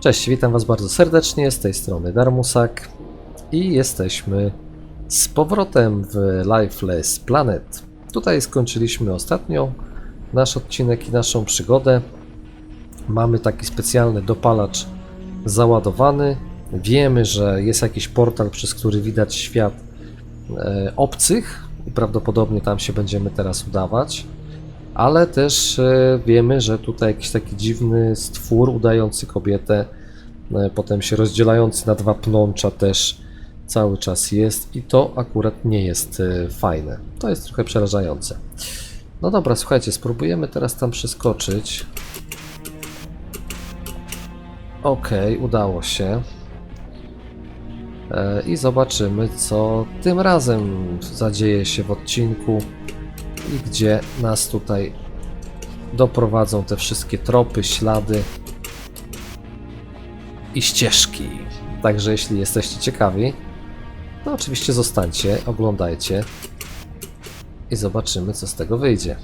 Cześć, witam Was bardzo serdecznie, z tej strony Darmusak i jesteśmy z powrotem w Lifeless Planet. Tutaj skończyliśmy ostatnio nasz odcinek i naszą przygodę. Mamy taki specjalny dopalacz załadowany. Wiemy, że jest jakiś portal, przez który widać świat e, obcych i prawdopodobnie tam się będziemy teraz udawać. Ale też e, wiemy, że tutaj jakiś taki dziwny stwór udający kobietę, e, potem się rozdzielający na dwa pnącza też cały czas jest i to akurat nie jest e, fajne. To jest trochę przerażające. No dobra, słuchajcie, spróbujemy teraz tam przeskoczyć. Okej, udało się. I zobaczymy, co tym razem zadzieje się w odcinku i gdzie nas tutaj doprowadzą te wszystkie tropy, ślady i ścieżki. Także jeśli jesteście ciekawi, to oczywiście zostańcie, oglądajcie i zobaczymy, co z tego wyjdzie.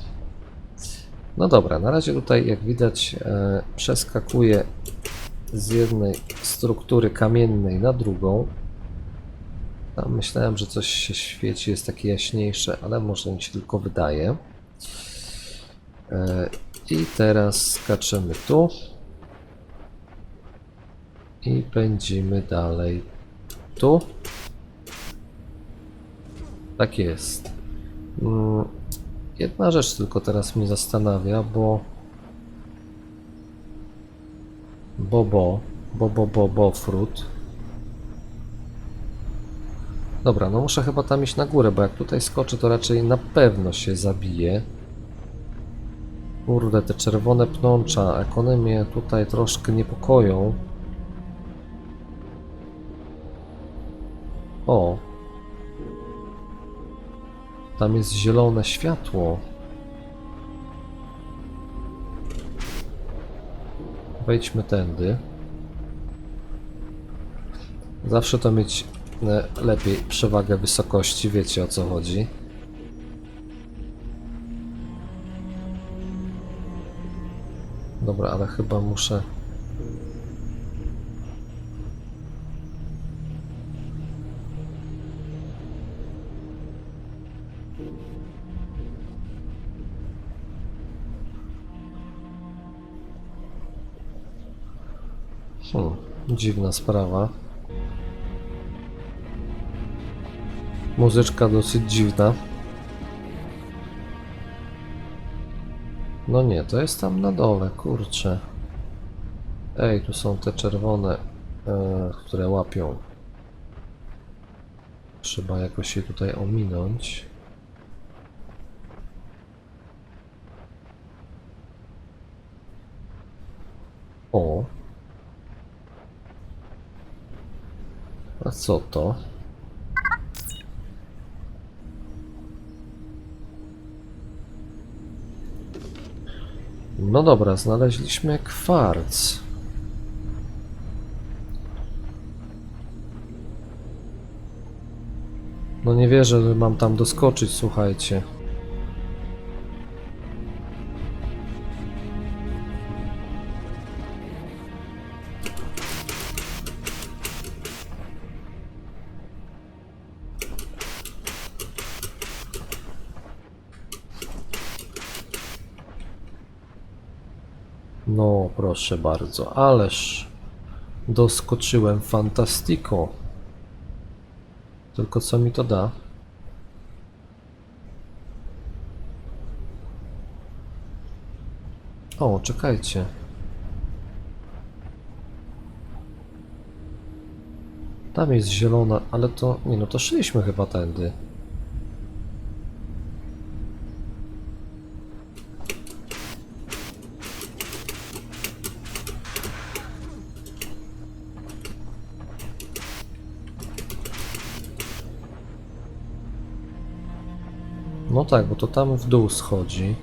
No dobra, na razie tutaj, jak widać, e, przeskakuję z jednej struktury kamiennej na drugą. Tam myślałem, że coś się świeci, jest takie jaśniejsze, ale może mi się tylko wydaje. E, I teraz skaczemy tu. I pędzimy dalej tu. Tak jest. Mm, Jedna rzecz tylko teraz mnie zastanawia, bo Bobo, Bobo, Bobo, Fruit. Dobra, no muszę chyba tam iść na górę, bo jak tutaj skoczę, to raczej na pewno się zabije. Kurde, te czerwone pnącza, mnie tutaj troszkę niepokoją. O. Tam jest zielone światło. Wejdźmy tędy. Zawsze to mieć lepiej przewagę wysokości, wiecie o co chodzi. Dobra, ale chyba muszę. Hmm, dziwna sprawa. Muzyczka dosyć dziwna. No nie, to jest tam na dole, kurczę. Ej, tu są te czerwone, e, które łapią. Trzeba jakoś je tutaj ominąć. O. A co to? No dobra, znaleźliśmy kwarc. No nie wierzę, że mam tam doskoczyć, słuchajcie. Proszę bardzo, ależ doskoczyłem fantastico. Tylko co mi to da? O, czekajcie. Tam jest zielona, ale to... Nie no, to szliśmy chyba tędy. tak, bo to tam w dół schodzi.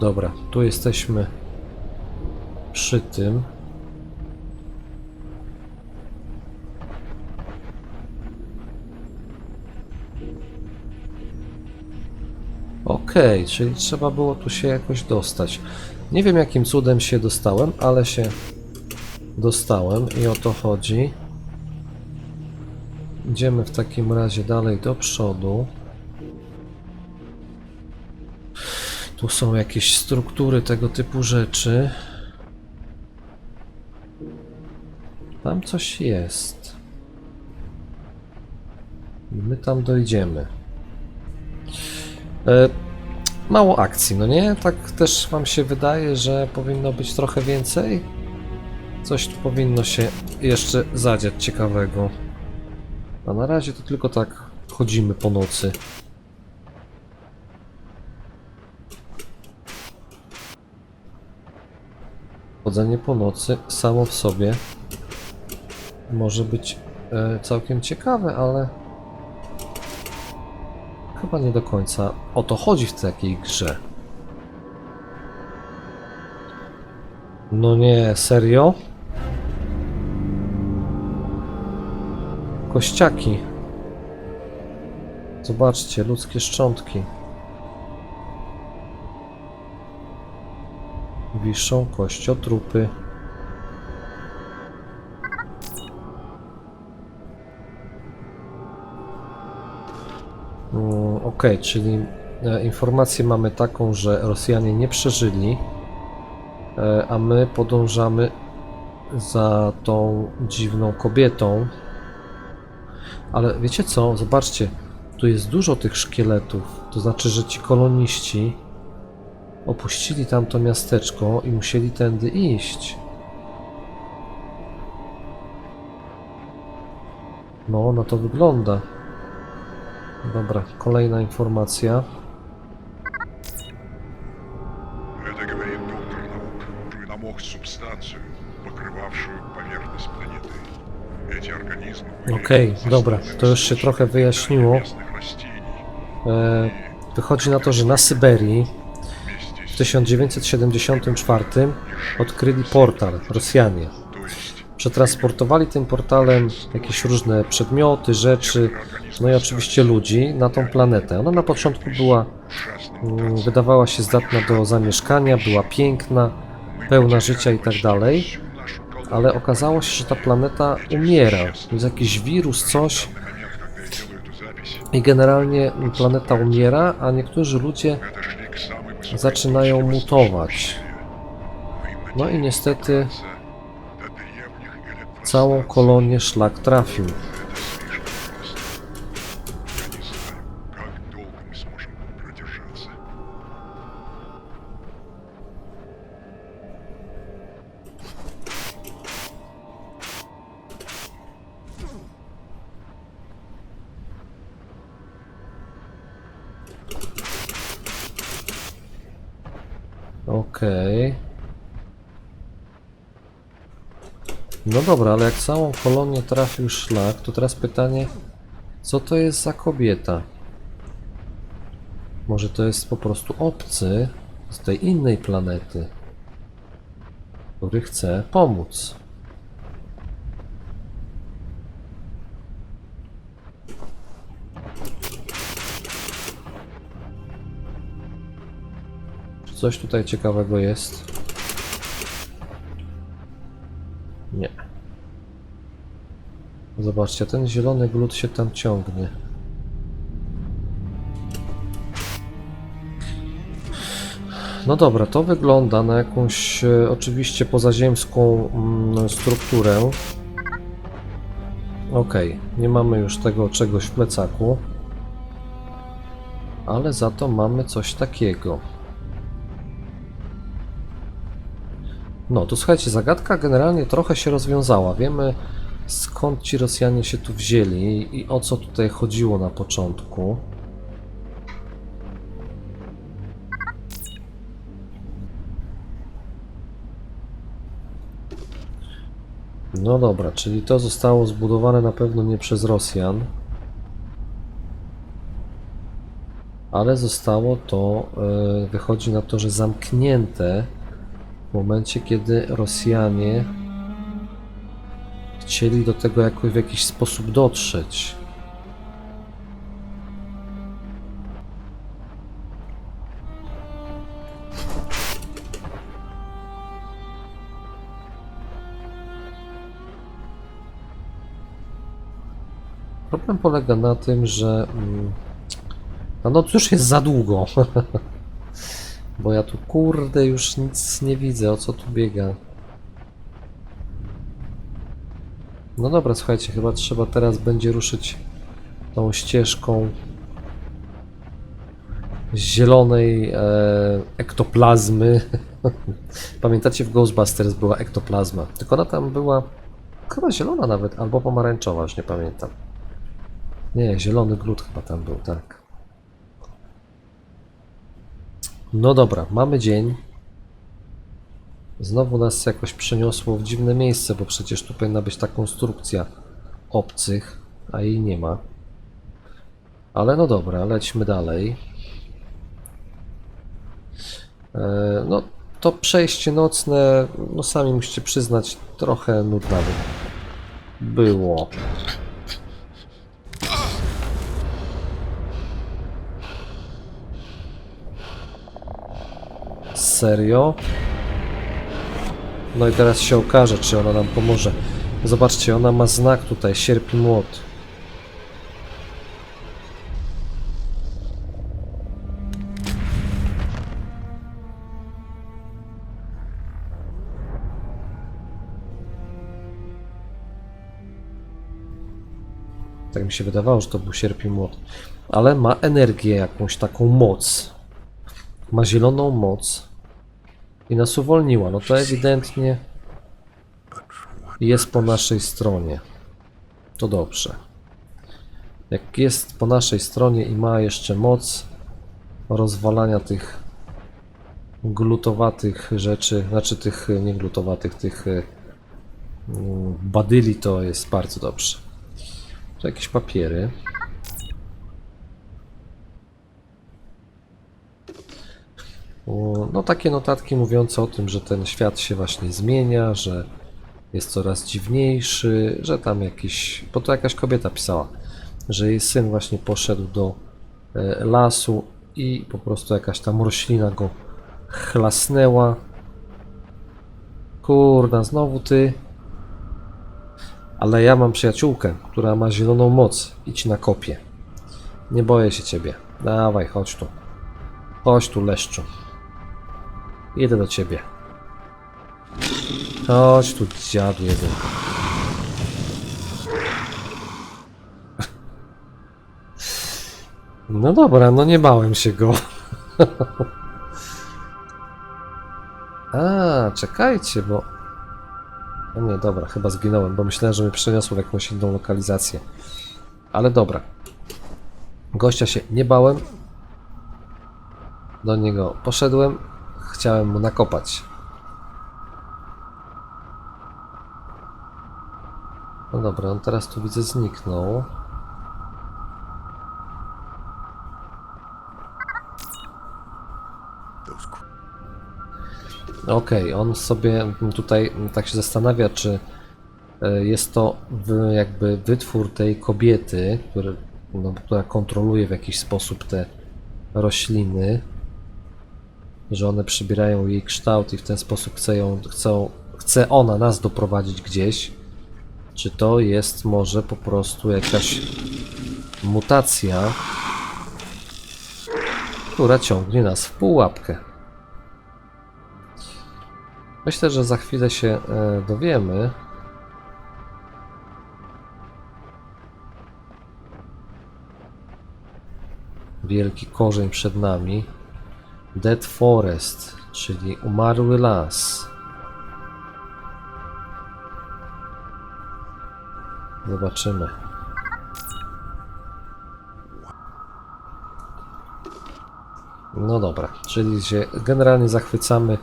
Dobra, tu jesteśmy przy tym. Okej, okay, czyli trzeba było tu się jakoś dostać. Nie wiem jakim cudem się dostałem, ale się dostałem i o to chodzi. Idziemy w takim razie dalej do przodu. Tu są jakieś struktury tego typu rzeczy. Tam coś jest. I my tam dojdziemy. E, mało akcji, no nie? Tak też wam się wydaje, że powinno być trochę więcej? Coś tu powinno się jeszcze zadziać ciekawego. A na razie to tylko tak chodzimy po nocy. Chodzenie po nocy samo w sobie może być e, całkiem ciekawe, ale chyba nie do końca o to chodzi w takiej grze. No nie, serio? Kościaki. Zobaczcie, ludzkie szczątki. Wiszą kościotrupy. Mm, Okej, czyli e, informację mamy taką, że Rosjanie nie przeżyli, e, a my podążamy za tą dziwną kobietą. Ale wiecie co? Zobaczcie, tu jest dużo tych szkieletów. To znaczy, że ci koloniści opuścili tamto miasteczko i musieli tędy iść. No, na to wygląda. Dobra, kolejna informacja. Это говорит доктор наук. Ты намок субстанцию, покрывавшую поверхность планеты. Эти организмы были Okej, dobra, созданы to już się trochę wyjaśniło. местных растений. E, wychodzi na to, że na Syberii Вместе w с 1974 odkryli portal Rosjanie. przetransportowali tym portalem jakieś różne przedmioty, rzeczy, no i oczywiście ludzi na tą planetę. Ona na początku była, mm, wydawała się zdatna do zamieszkania, była piękna, pełna życia i tak dalej, ale okazało się, że ta planeta umiera. Jest jakiś wirus, coś i generalnie planeta umiera, a niektórzy ludzie zaczynają mutować. No i niestety Całą kolonię szlak trafił. Okej. Okay. No dobra, ale jak całą kolonię trafił szlak, to teraz pytanie, co to jest za kobieta? Może to jest po prostu obcy z tej innej planety, który chce pomóc. Coś tutaj ciekawego jest? Zobaczcie, ten zielony glut się tam ciągnie. No dobra, to wygląda na jakąś e, oczywiście pozaziemską mm, strukturę. Okej, nie mamy już tego czegoś w plecaku. Ale za to mamy coś takiego. No, to słuchajcie, zagadka generalnie trochę się rozwiązała. Wiemy skąd ci Rosjanie się tu wzięli i o co tutaj chodziło na początku. No dobra, czyli to zostało zbudowane na pewno nie przez Rosjan. Ale zostało to, e, wychodzi na to, że zamknięte w momencie, kiedy Rosjanie chcieli do tego jakoś w jakiś sposób dotrzeć. Problem polega na tym, że mm, no, no już jest za długo. Bo ja tu kurde już nic nie widzę, o co tu biega. No dobra, słuchajcie, chyba trzeba teraz będzie ruszyć tą ścieżką zielonej e, ektoplazmy. Pamiętacie, w Ghostbusters była ektoplazma, tylko ona tam była chyba zielona nawet, albo pomarańczowa, już nie pamiętam. Nie, zielony glut chyba tam był, tak. No dobra, mamy dzień. Znowu nas jakoś przeniosło w dziwne miejsce, bo przecież tu powinna być ta konstrukcja obcych, a jej nie ma. Ale no dobra, lećmy dalej. E, No, to przejście nocne, no sami musicie przyznać, trochę nudne było. Serio? No i teraz się okaże, czy ona nam pomoże. Zobaczcie, ona ma znak tutaj, sierp i młot. Tak mi się wydawało, że to był sierp i młot. Ale ma energię, jakąś taką moc. Ma zieloną moc. I nas uwolniła. No to ewidentnie jest po naszej stronie. To dobrze. Jak jest po naszej stronie i ma jeszcze moc rozwalania tych glutowatych rzeczy, znaczy tych nie glutowatych, tych e, mm, badyli, to jest bardzo dobrze. Tu jakieś papiery. No takie notatki mówiące o tym, że ten świat się właśnie zmienia, że jest coraz dziwniejszy, że tam jakiś, bo to jakaś kobieta pisała, że jej syn właśnie poszedł do e, lasu i po prostu jakaś tam roślina go chlasnęła. Kurna, znowu ty. Ale ja mam przyjaciółkę, która ma zieloną moc. Idź na kopię. Nie boję się ciebie. Dawaj, chodź tu. Chodź tu, leszczu. Idę do ciebie. Chodź tu, dziadu jeden. No dobra, no nie bałem się go. A, czekajcie, bo... No nie, dobra, chyba zginąłem, bo myślałem, że mnie przeniosło w jakąś inną lokalizację. Ale dobra. Gościa się nie bałem. Do niego poszedłem. Chciałem mu nakopać. No dobra, on teraz tu widzę zniknął. Okej, on sobie tutaj tak się zastanawia, czy e, jest to jakby wytwór tej kobiety, który, no, która kontroluje w jakiś sposób te rośliny, że one przybierają jej kształt i w ten sposób chce, ją, chcą, chce ona nas doprowadzić gdzieś. Czy to jest może po prostu jakaś mutacja, która ciągnie nas w pułapkę? Myślę, że za chwilę się e, dowiemy. Wielki korzeń przed nami. Dead Forest, czyli umarły las. Zobaczymy. No dobra, czyli się generalnie zachwycamy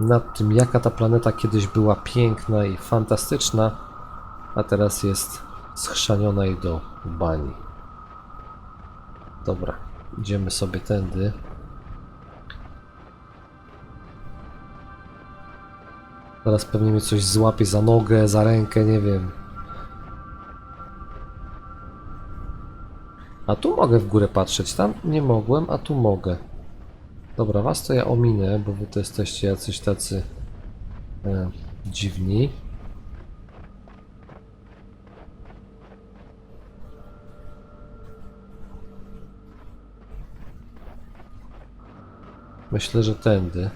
nad tym, jaka ta planeta kiedyś była piękna i fantastyczna, a teraz jest schrzaniona i do bani. Dobra, idziemy sobie tędy. Teraz pewnie mnie coś złapie za nogę, za rękę, nie wiem. A tu mogę w górę patrzeć, tam nie mogłem, a tu mogę. Dobra, was to ja ominę, bo wy to jesteście jacyś tacy e, dziwni. Myślę, że tędy.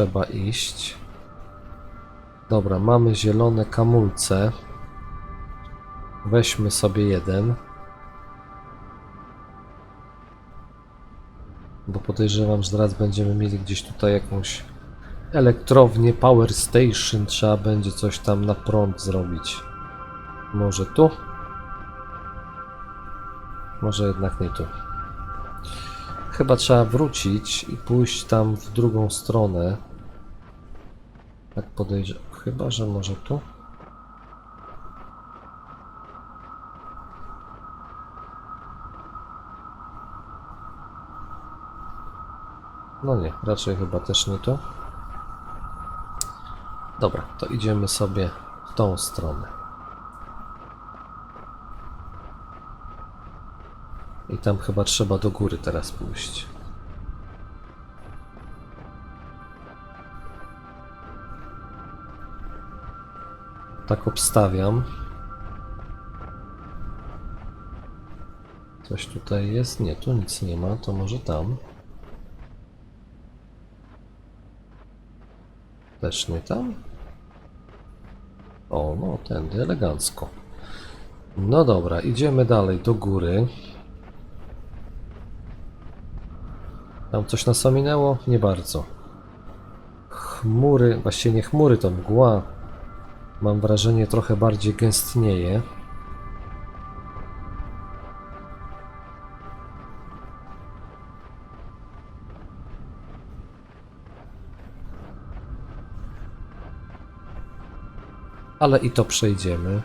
Trzeba iść. Dobra, mamy zielone kamulce. Weźmy sobie jeden. Bo podejrzewam, że zaraz będziemy mieli gdzieś tutaj jakąś elektrownię, power station. Trzeba będzie coś tam na prąd zrobić. Może tu? Może jednak nie tu. Chyba trzeba wrócić i pójść tam w drugą stronę. Tak podejrzewam. Chyba, że może tu? No nie, raczej chyba też nie tu. Dobra, to idziemy sobie w tą stronę. I tam chyba trzeba do góry teraz pójść. Tak obstawiam. Coś tutaj jest? Nie, tu nic nie ma, to może tam. Też nie tam? O, no tędy, elegancko. No dobra, idziemy dalej do góry. Tam coś nas ominęło? Nie bardzo. Chmury, właściwie nie chmury, to mgła. Mam wrażenie trochę bardziej gęstnieje. Ale i to przejdziemy.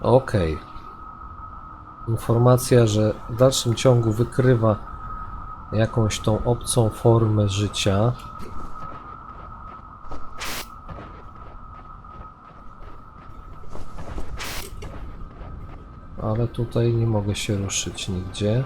Okej. Informacja, że w dalszym ciągu wykrywa jakąś tą obcą formę życia. Ale tutaj nie mogę się ruszyć nigdzie.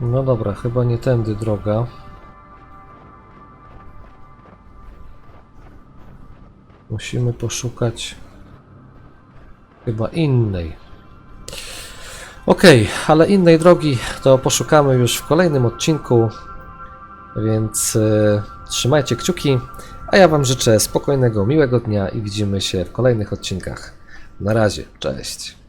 No dobra, chyba nie tędy droga. Musimy poszukać chyba innej. Okej, ale innej drogi to poszukamy już w kolejnym odcinku, więc e, trzymajcie kciuki, a ja Wam życzę spokojnego, miłego dnia i widzimy się w kolejnych odcinkach. Na razie, cześć.